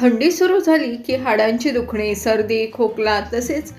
थंडी सुरू झाली की हाडांची दुखणे सर्दी खोकला तसेच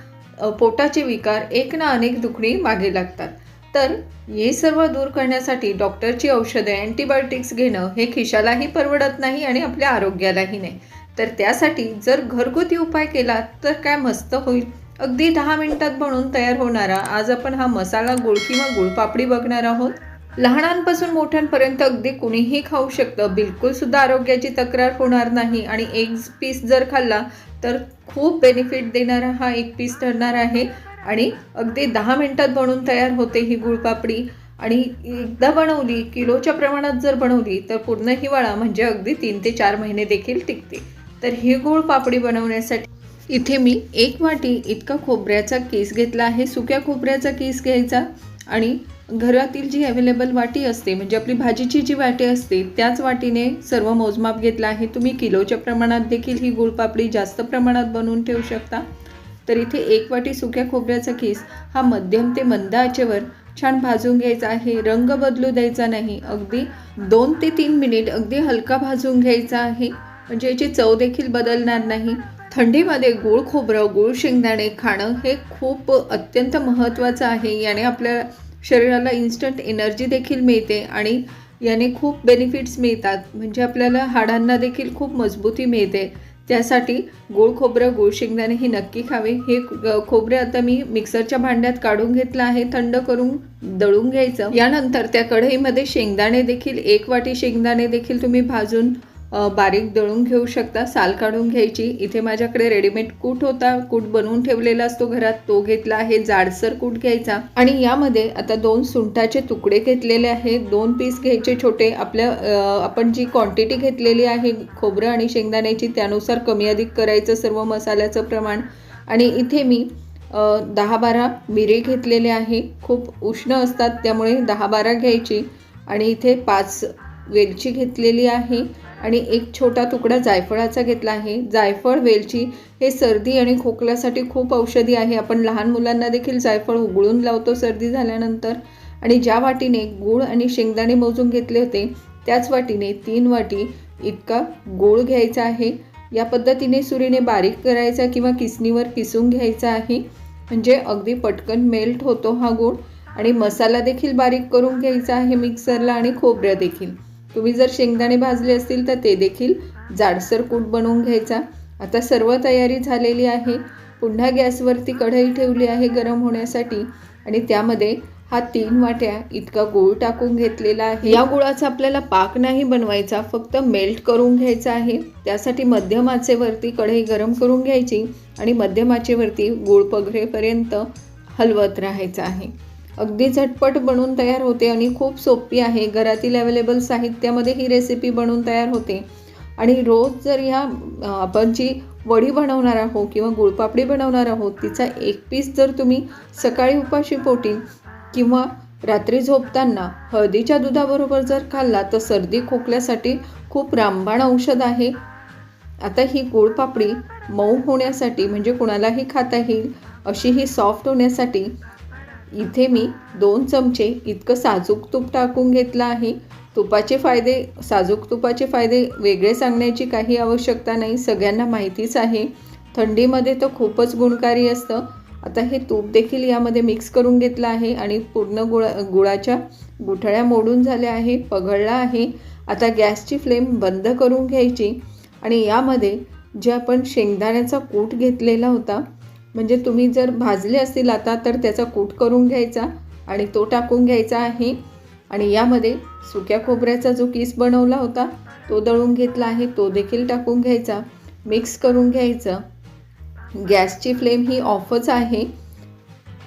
पोटाचे विकार एक ना अनेक दुखणी मागे लागतात. तर हे सर्व दूर करण्यासाठी डॉक्टरची औषधे अँटीबायोटिक्स घेणं हे खिशालाही परवडत नाही आणि आपल्या आरोग्यालाही नाही. तर त्यासाठी जर घरगुती उपाय केला तर काय मस्त होईल. अगदी दहा मिनिटात बनून तयार होणारा आज आपण हा मसाला गुळ किंवा गुळपापडी बघणार आहोत. लहानांपासून मोठ्यांपर्यंत अगदी कुणीही खाऊ शकतं. बिलकुल सुद्धा आरोग्याची तक्रार होणार नाही. आणि एक पीस जर खाल्ला तर खूप बेनिफिट देणारा हा एक पीस ठरणार आहे. आणि अगदी दहा मिनटात बनवून तयार होते ही गुळपापडी. आणि एकदा बनवली किलोच्या प्रमाणात जर बनवली तर पूर्ण हिवाळा म्हणजे अगदी तीन ते चार महिने देखील टिकते. तर ही गुळपापडी बनवण्यासाठी इथे मी एक वाटी इतका खोबऱ्याचा केस घेतला आहे. सुक्या खोबऱ्याचा केस घ्यायचा आणि घरातील जी अवेलेबल वाटी असते म्हणजे आपली भाजीची जी वाटी असते त्याच वाटीने सर्व मोजमाप घेतला आहे. तुम्ही किलोच्या प्रमाणात देखील ही गुळपापडी जास्त प्रमाणात बनवून ठेवू शकता. तर इथे एक वाटी सुक्या खोबऱ्याचा केस हा मध्यम ते मंद आचेवर छान भाजून घ्यायचा आहे. रंग बदलू द्यायचा नाही. अगदी दोन ते तीन मिनिट अगदी हलका भाजून घ्यायचा आहे. म्हणजे याची चव देखील बदलणार नाही. थंडीमध्ये गूळ खोबरं गूळ शेंगदाणे खाणं हे खूप अत्यंत महत्त्वाचं आहे. याने आपल्या शरीराला इन्स्टंट एनर्जी देखील मिळते आणि याने खूप बेनिफिट्स मिळतात. म्हणजे आपल्याला हाडांना देखील खूप मजबूती मिळते. त्यासाठी गोड खोबरं गोड शेंगदाणे ही नक्की खावे. हे खोबरे आता मी मिक्सरच्या भांड्यात काढून घेतलं आहे थंड करून दळून घ्यायचं. यानंतर त्या कढईमध्ये शेंगदाणे देखील एक वाटी शेंगदाणे देखील तुम्ही भाजून बारीक दळून घेऊ शकता साल काढून घ्यायची. इथे माझ्याकडे रेडीमेड कूट होता. कूट बनवून ठेवलेला असतो घरात. तो घेतला आहे जाडसर कूट घ्यायचा. आणि यामध्ये आता दोन सुंठाचे तुकडे घेतलेले आहेत. दोन पीस घ्यायचे छोटे. आपल्या आपण जी क्वांटिटी घेतलेली आहे खोबरं आणि शेंगदाण्याची त्यानुसार कमी अधिक करायचं सर्व मसाल्याचं प्रमाण. आणि इथे मी दहा बारा मिरे घेतलेले आहे. खूप उष्ण असतात त्यामुळे दहा बारा घ्यायची. आणि इथे पाच वेलची घेतलेली आहे आणि एक छोटा तुकडा जायफळाचा घेतला आहे. जायफळ वेलची हे सर्दी आणि खोकल्यासाठी खूप औषधी आहे. आपण लहान मुलांना देखील जायफळ उघळून लावतो सर्दी झाल्यानंतर. आणि ज्या वाटीने गूळ आणि शेंगदाणे मोजून घेतले होते त्याच वाटीने तीन वाटी इतका गूळ घ्यायचा आहे. या पद्धतीने सुरीने बारीक करायचा किंवा किसणीवर किसून घ्यायचा आहे. म्हणजे अगदी पटकन मेल्ट होतो हा गूळ. आणि मसाला देखील बारीक करून घ्यायचा आहे मिक्सरला आणि खोबऱ्या देखील तुम्ही जर शेंगदाणे भाजले असतील तर ते देखील जाडसर कूट बनवून घ्यायचा. आता सर्व तयारी झालेली आहे. पुन्हा गॅसवरती कढई ठेवली आहे गरम होण्यासाठी आणि त्यामध्ये हा तीन वाट्या इतका गूळ टाकून घेतलेला आहे. या गुळाचा आपल्याला पाक नाही बनवायचा फक्त मेल्ट करून घ्यायचा आहे. त्यासाठी मध्यम आचेवरती कढई गरम करून घ्यायची आणि मध्यम आचेवरती गूळ पगरेपर्यंत हलवत राहायचं आहे. अगदी झटपट बनवून तयार होते आणि खूप सोपी आहे. घरातील अवेलेबल साहित्यामध्ये ही रेसिपी बनवून तयार होते. आणि रोज जर ह्या आपण जी वडी बनवणार आहोत किंवा गुळपापडी बनवणार आहोत तिचा एक पीस जर तुम्ही सकाळी उपाशी पोटी किंवा रात्री झोपताना हळदीच्या दुधाबरोबर जर खाल्ला तर सर्दी खोकल्यासाठी खूप रामबाण औषध आहे. आता ही गुळपापडी मऊ होण्यासाठी म्हणजे कुणालाही खाता येईल अशी ही सॉफ्ट होण्यासाठी इथे मी दोन चमचे इतकं साजूक तूप टाकून घेतलं आहे. तुपाचे फायदे साजूक तुपाचे फायदे वेगळे सांगण्याची काही आवश्यकता नाही सगळ्यांना माहितीच आहे. थंडीमध्ये तर खूपच गुणकारी असतं. आता हे तूप देखील यामध्ये मिक्स करून घेतलं आहे आणि पूर्ण गुळा गुळाच्या गुठळ्या मोडून झाल्या आहे पघळला आहे. आता गॅसची फ्लेम बंद करून घ्यायची आणि यामध्ये जे आपण शेंगदाण्याचा कूट घेतलेला होता म्हणजे तुम्ही जर भाजले असतील आता तर त्याचा कूट करून घ्यायचा आणि तो टाकून घ्यायचा आहे. आणि यामध्ये सुक्या खोबऱ्याचा जो किस बनवला होता तो दळून घेतला आहे. तो देखील टाकून घ्यायचा मिक्स करून घ्यायचं. गॅसची फ्लेम ही ऑफच आहे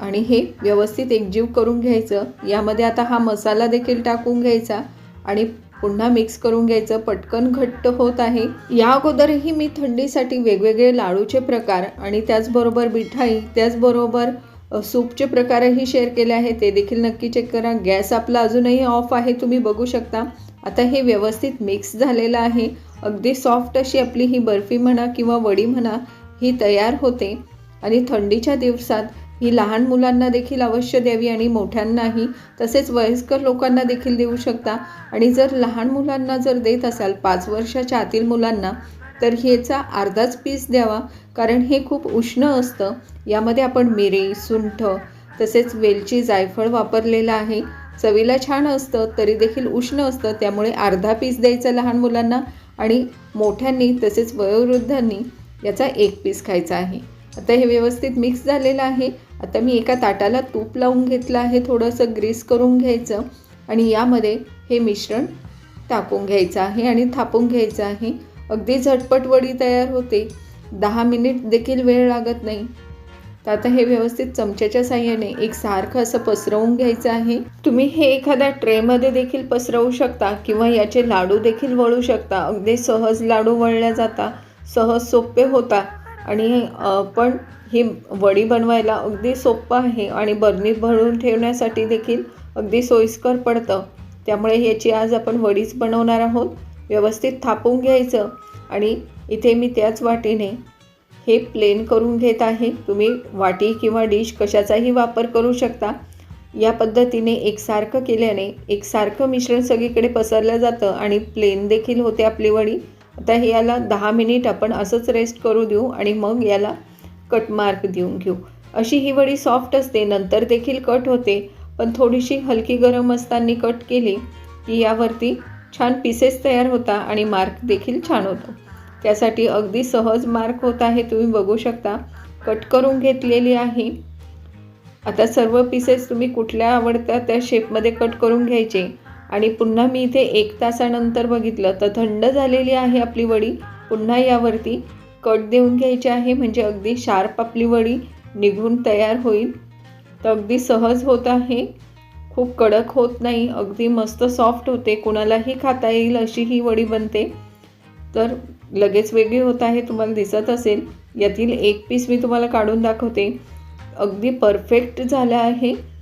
आणि हे व्यवस्थित एकजीव करून घ्यायचं. यामध्ये आता हा मसाला देखील टाकून घ्यायचा आणि पुन्हा मिक्स करून घ्यायचं. पटकन घट्ट होत आहे. या अगोदरही मी थंडीसाठी वेगवेगळे लाडूचे प्रकार आणि त्याचबरोबर मिठाई त्याचबरोबर सूपचे प्रकारही शेअर केले आहे ते देखील नक्की चेक करा. गॅस आपला अजूनही ऑफ आहे. तुम्ही बघू शकता. आता हे व्यवस्थित मिक्स झालेलं आहे. अगदी सॉफ्ट अशी आपली ही बर्फी म्हणा किंवा वडी म्हणा ही तयार होते. आणि थंडीच्या दिवसात ही लहान मुलांना देखील अवश्य द्यावी आणि मोठ्यांनाही तसेच वयस्कर लोकांना देखील देऊ शकता. आणि जर लहान मुलांना जर देत असाल पाच वर्षाच्या आतील मुलांना तर ह्याचा अर्धाच पीस द्यावा कारण हे खूप उष्ण असतं. यामध्ये आपण मिरी सुंठ तसेच वेलची जायफळ वापरलेलं आहे. चवीला छान असतं तरी देखील उष्ण असतं. त्यामुळे अर्धा पीस द्यायचा लहान मुलांना आणि मोठ्यांनी तसेच वयोवृद्धांनी याचा एक पीस खायचा आहे. आता हे व्यवस्थित मिक्स झालेलं आहे. आता मी एका ताटाला तूप लावून घेतलं आहे थोडंसं ग्रीस करून घ्यायचं आणि यामध्ये हे मिश्रण टाकून घ्यायचं आहे आणि थापून घ्यायचं आहे. अगदी झटपट वडी तयार होते. दहा मिनिट देखील वेळ लागत नाही. तर आता हे व्यवस्थित चमच्याच्या साह्याने एक सारखं असं पसरवून घ्यायचं आहे. तुम्ही हे एखाद्या ट्रेमध्ये देखील पसरवू शकता किंवा याचे लाडू देखील वळू शकता. अगदी सहज लाडू वळल्या जाता. सहज सोपे होता. आणि पण ही वडी बनवायला अगदी सोपं आहे आणि बर्नीत भरून ठेवण्यासाठी देखील अगदी सोयीस्कर पडतं. त्यामुळे याची आज आपण वडीच बनवणार आहोत. व्यवस्थित थापून घ्यायचं आणि इथे मी त्याच वाटीने हे प्लेन करून घेत आहे. तुम्ही वाटी किंवा डिश कशाचाही वापर करू शकता. या पद्धतीने एकसारखं केल्याने एकसारखं मिश्रण सगळीकडे पसरलं जातं आणि प्लेन देखील होते आपली वडी. आता हे याला दहा मिनिट आपण असंच रेस्ट करू देऊ आणि मग याला कट मार्क देऊन घेऊ. अशी ही वडी सॉफ्ट असते नंतर देखील कट होते. पण थोडीशी हलकी गरम असताना कट केली की यावरती छान पीसेस तयार होता आणि मार्क देखील छान होतो. त्यासाठी अगदी सहज मार्क होत आहे तुम्ही बघू शकता. कट करून घेतलेली आहे. आता सर्व पीसेस तुम्ही कुठल्या आवडत्या त्या शेपमध्ये कट करून घ्यायचे? आणि पुन्हा मी इथे एक तासानंतर बघितलं तर थंड झालेली आहे आपली वडी. पुन्हा यावरती कट देऊन घ्यायची आहे म्हणजे अगदी शार्प आपली वडी निघून तयार होईल. तर अगदी सहज होत आहे. खूप कडक होत नाही अगदी मस्त सॉफ्ट होते. कुणालाही खाता येईल अशी ही वडी बनते. तर लगेच वेगळी होत आहे तुम्हाला दिसत असेल. यातील एक पीस मी तुम्हाला काढून दाखवते. अगदी परफेक्ट झालं आहे.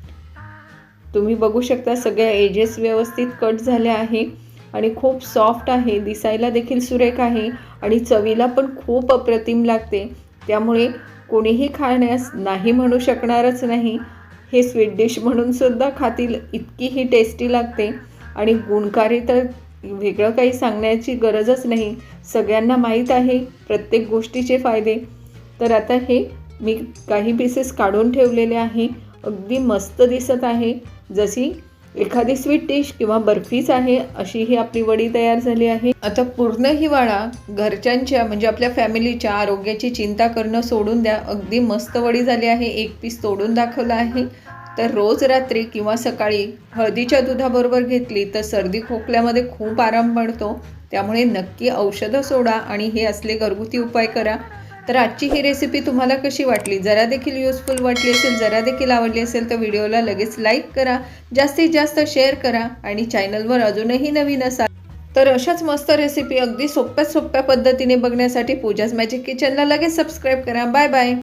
तुम्ही बघू शकता सगळ्या एजेस व्यवस्थित कट झाल्या आहे. आणि खूप सॉफ्ट आहे. दिसायला देखील सुरेख आहे. आणि चवीला पण खूप अप्रतिम लागते. त्यामुळे कोणीही खाण्यास नाही म्हणू शकणारच नाही. हे स्वीट डिश म्हणूनसुद्धा खातील इतकी ही टेस्टी लागते. आणि गुणकारी तर वेगळं काही सांगण्याची गरजच नाही. सगळ्यांना माहीत आहे प्रत्येक गोष्टीचे फायदे. तर आता हे मी काही पीसेस काढून ठेवलेले आहे. अगदी मस्त दिसत आहे. जशी एखादी स्वीट डिश किंवा बर्फीच आहे अशी ही आपली वडी तयार झाली आहे. आता पूर्ण हिवाळा घरच्यांच्या म्हणजे आपल्या फॅमिलीच्या आरोग्याची चिंता करणं सोडून द्या. अगदी मस्त वडी झाली आहे. एक पीस तोडून दाखवलं आहे. तर रोज रात्री किंवा सकाळी हळदीच्या दुधाबरोबर घेतली तर सर्दी खोकल्यामध्ये खूप आराम पडतो त्यामुळे नक्की औषधं सोडा आणि हे असले घरगुती उपाय करा. तर आजची ही रेसिपी तुम्हाला कशी वाटली? जरा देखील युजफुल वाटली असेल जरा देखील आवडली असेल तर व्हिडिओला लगेच लाईक करा. जास्तीत जास्त शेअर करा आणि चॅनलवर अजूनही नवीन असाल तर अशाच मस्त रेसिपी अगदी सोप्या सोप्या पद्धतीने बघण्यासाठी पूजाच मॅजिक किचनला लगेच सबस्क्राईब करा. Bye bye